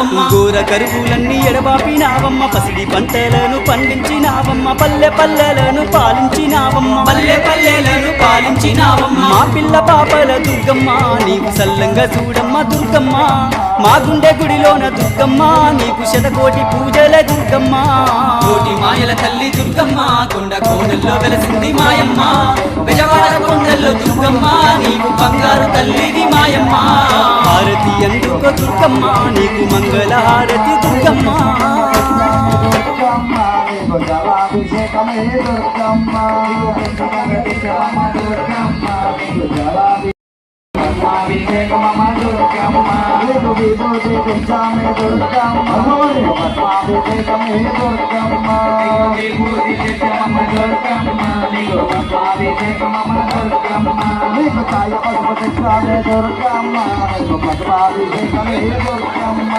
పండించినావమ్మ ఘోర కరువులన్నీ ఎడబాపినావమ్మ. పసిడి పంటలను పండించినావమ్మ. పల్లె పల్లెలను పాలించినావమ్మ. పల్లె పల్లెలను పాలించినావమ్మ. మా పిల్ల పాపల దుర్గమ్మ నీకు సల్లంగా చూడమ్మ దుర్గమ్మ. మా గుండె గుడిలోన దుర్గమ్మ నీకు శతకోటి పూజల దుర్గమ్మ. కోటి మాయల తల్లి దుర్గమ్మ కొండ కోనల్లో వెలసింది మాయమ్మ. బెజవాడ కొండల్లో దుర్గమ్మ నీకు బంగారు తల్లిది మాయమ్మ. హారతి అందుకో దుర్గమ్మ? నీకు మంగళ హారతి దుర్గమ్మ దుర్గమ్మ నీకు తాయ పద్మ దుర్గమ్మ నీకు పద్మాభిషేకమే దుర్గమ్మ.